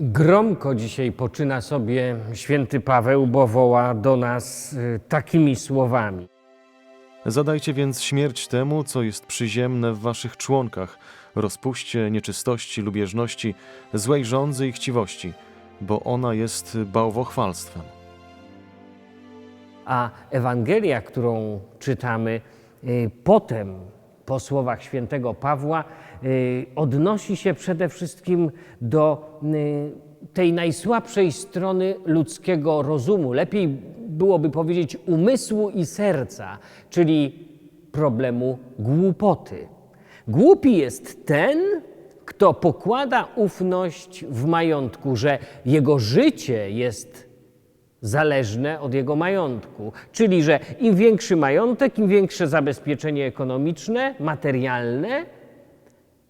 Gromko dzisiaj poczyna sobie święty Paweł, bo woła do nas y, takimi słowami. Zadajcie więc śmierć temu, co jest przyziemne w waszych członkach, rozpuście, nieczystości, lubieżności, złej żądzy i chciwości, bo ona jest bałwochwalstwem. A Ewangelia, którą czytamy y, potem, po słowach świętego Pawła, y, odnosi się przede wszystkim do y, tej najsłabszej strony ludzkiego rozumu. Lepiej byłoby powiedzieć umysłu i serca, czyli problemu głupoty. Głupi jest ten, kto pokłada ufność w majątku, że jego życie jest zależne od jego majątku. Czyli, że im większy majątek, im większe zabezpieczenie ekonomiczne, materialne,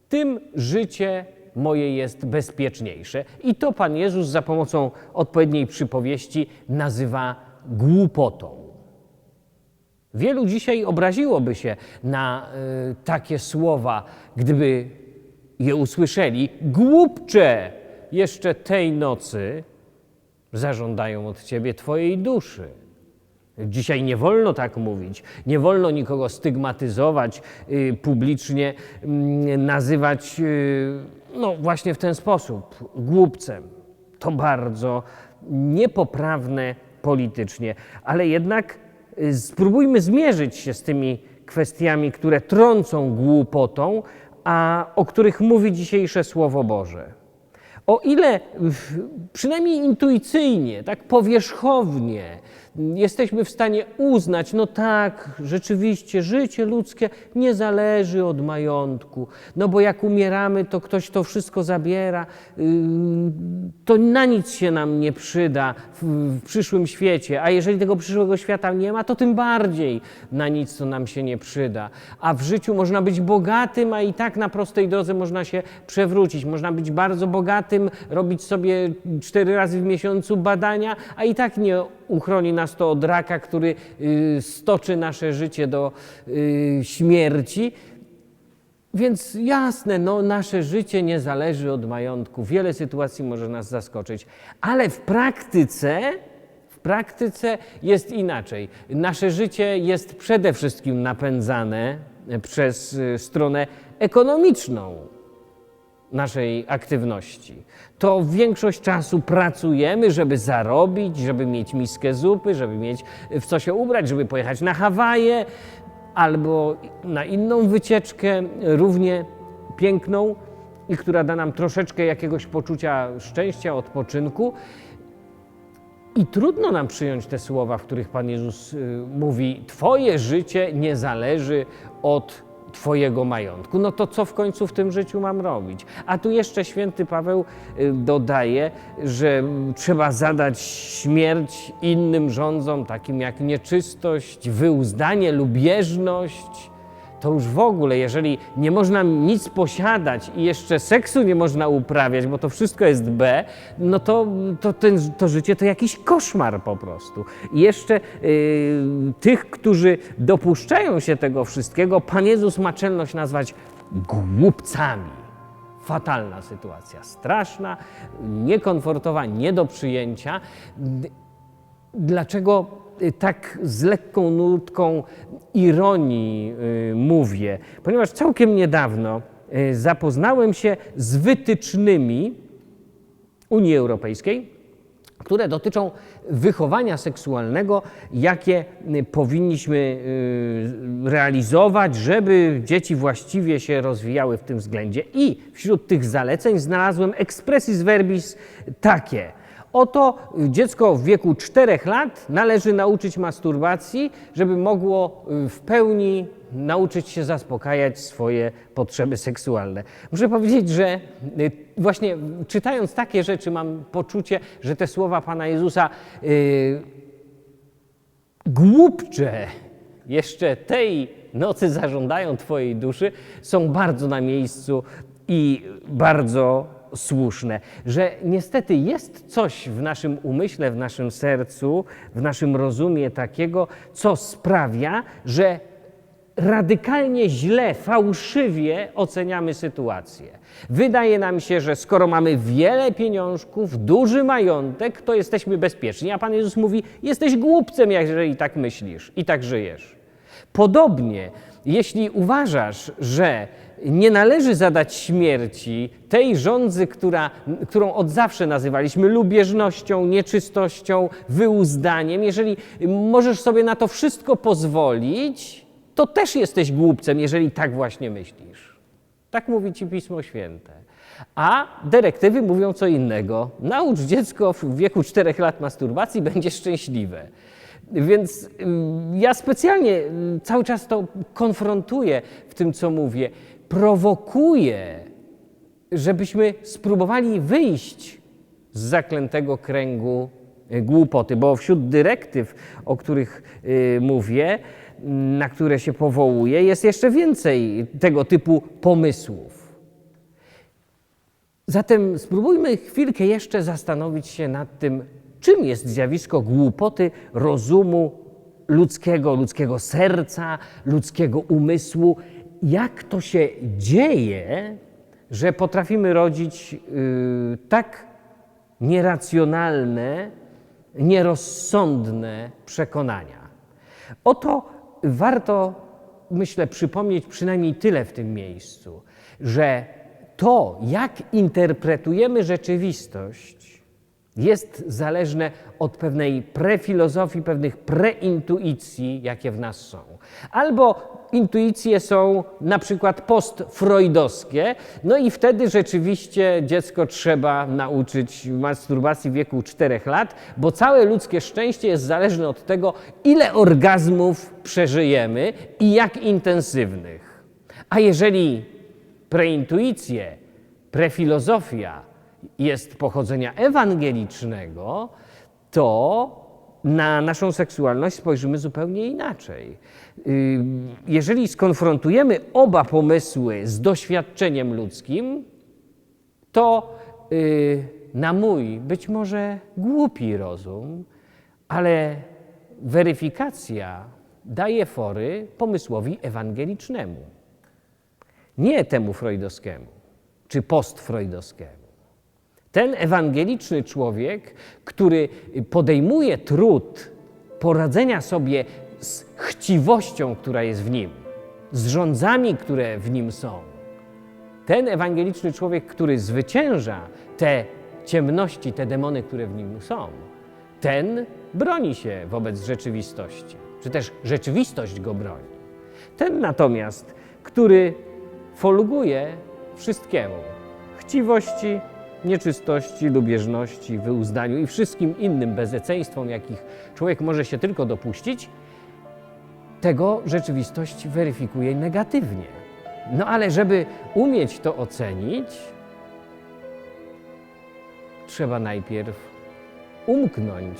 tym życie moje jest bezpieczniejsze. I to Pan Jezus za pomocą odpowiedniej przypowieści nazywa głupotą. Wielu dzisiaj obraziłoby się na y, takie słowa, gdyby je usłyszeli. Głupcze, jeszcze tej nocy zażądają od ciebie Twojej duszy. Dzisiaj nie wolno tak mówić, nie wolno nikogo stygmatyzować, y, publicznie mm, nazywać y, no właśnie w ten sposób głupcem. To bardzo niepoprawne politycznie, ale jednak y, spróbujmy zmierzyć się z tymi kwestiami, które trącą głupotą, a o których mówi dzisiejsze Słowo Boże. O ile przynajmniej intuicyjnie, tak powierzchownie jesteśmy w stanie uznać, no tak, rzeczywiście życie ludzkie nie zależy od majątku, no bo jak umieramy, to ktoś to wszystko zabiera, yy, to na nic się nam nie przyda w przyszłym świecie, a jeżeli tego przyszłego świata nie ma, to tym bardziej na nic to nam się nie przyda. A w życiu można być bogatym, a i tak na prostej drodze można się przewrócić. Można być bardzo bogatym, robić sobie cztery razy w miesiącu badania, a i tak nie uchroni nas to od raka, który y, stoczy nasze życie do y, śmierci. Więc jasne, no, nasze życie nie zależy od majątku. Wiele sytuacji może nas zaskoczyć, ale w praktyce, w praktyce jest inaczej. Nasze życie jest przede wszystkim napędzane przez y, stronę ekonomiczną naszej aktywności. To większość czasu pracujemy, żeby zarobić, żeby mieć miskę zupy, żeby mieć w co się ubrać, żeby pojechać na Hawaje albo na inną wycieczkę, równie piękną i która da nam troszeczkę jakiegoś poczucia szczęścia, odpoczynku. I trudno nam przyjąć te słowa, w których Pan Jezus y, mówi: Twoje życie nie zależy od Twojego majątku. No to co w końcu w tym życiu mam robić? A tu jeszcze święty Paweł y, dodaje, że mm, trzeba zadać śmierć innym rządzom, takim jak nieczystość, wyuzdanie, lubieżność. To już w ogóle, jeżeli nie można nic posiadać i jeszcze seksu nie można uprawiać, bo to wszystko jest B, no to, to ten, to życie to jakiś koszmar po prostu. I jeszcze y, tych, którzy dopuszczają się tego wszystkiego, Pan Jezus ma czelność nazwać głupcami. Fatalna sytuacja, straszna, niekomfortowa, nie do przyjęcia. Dlaczego tak z lekką nutką ironii y, mówię? Ponieważ całkiem niedawno y, zapoznałem się z wytycznymi Unii Europejskiej, które dotyczą wychowania seksualnego, jakie y, powinniśmy y, realizować, żeby dzieci właściwie się rozwijały w tym względzie. I wśród tych zaleceń znalazłem expressis verbis takie. Oto dziecko w wieku 4 lat należy nauczyć masturbacji, żeby mogło y, w pełni nauczyć się zaspokajać swoje potrzeby seksualne. Muszę powiedzieć, że y, właśnie czytając takie rzeczy, mam poczucie, że te słowa Pana Jezusa y, głupcze jeszcze tej nocy zażądają Twojej duszy, są bardzo na miejscu i bardzo słuszne. Że niestety jest coś w naszym umyśle, w naszym sercu, w naszym rozumie takiego, co sprawia, że radykalnie źle, fałszywie oceniamy sytuację. Wydaje nam się, że skoro mamy wiele pieniążków, duży majątek, to jesteśmy bezpieczni. A Pan Jezus mówi: Jesteś głupcem, jeżeli tak myślisz i tak żyjesz. Podobnie, jeśli uważasz, że nie należy zadać śmierci tej żądzy, która, którą od zawsze nazywaliśmy lubieżnością, nieczystością, wyuzdaniem, jeżeli możesz sobie na to wszystko pozwolić, to też jesteś głupcem, jeżeli tak właśnie myślisz. Tak mówi ci Pismo Święte. A dyrektywy mówią co innego. Naucz dziecko w wieku 4 lat masturbacji, będzie szczęśliwe. Więc ym, ja specjalnie ym, cały czas to konfrontuję w tym, co mówię. Prowokuję, żebyśmy spróbowali wyjść z zaklętego kręgu y, głupoty, bo wśród dyrektyw, o których y, mówię, m, na które się powołuję, jest jeszcze więcej tego typu pomysłów. Zatem spróbujmy chwilkę jeszcze zastanowić się nad tym, czym jest zjawisko głupoty rozumu ludzkiego, ludzkiego serca, ludzkiego umysłu. Jak to się dzieje, że potrafimy rodzić yy, tak nieracjonalne, nierozsądne przekonania. Oto warto, myślę, przypomnieć przynajmniej tyle w tym miejscu, że to, jak interpretujemy rzeczywistość, jest zależne od pewnej prefilozofii, pewnych preintuicji, jakie w nas są. Albo intuicje są na przykład postfreudowskie, no i wtedy rzeczywiście dziecko trzeba nauczyć masturbacji w wieku 4 lat, bo całe ludzkie szczęście jest zależne od tego, ile orgazmów przeżyjemy i jak intensywnych. A jeżeli preintuicje, prefilozofia jest pochodzenia ewangelicznego, to na naszą seksualność spojrzymy zupełnie inaczej. Y, Jeżeli skonfrontujemy oba pomysły z doświadczeniem ludzkim, to y, na mój być może głupi rozum, ale weryfikacja daje fory pomysłowi ewangelicznemu nie temu freudowskiemu czy postfreudowskiemu. Ten ewangeliczny człowiek, który podejmuje trud poradzenia sobie z chciwością, która jest w nim, z rządzami, które w nim są. Ten ewangeliczny człowiek, który zwycięża te ciemności, te demony, które w nim są, ten broni się wobec rzeczywistości, czy też rzeczywistość go broni. Ten natomiast, który folguje wszystkiemu chciwości, nieczystości, lubieżności, wyuzdaniu i wszystkim innym bezeceństwom, jakich człowiek może się tylko dopuścić, tego rzeczywistość weryfikuje negatywnie. No ale żeby umieć to ocenić, trzeba najpierw umknąć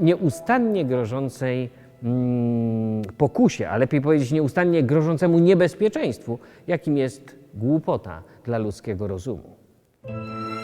nieustannie grożącej mm, pokusie, a lepiej powiedzieć nieustannie grożącemu niebezpieczeństwu, jakim jest głupota dla ludzkiego rozumu. Thank you.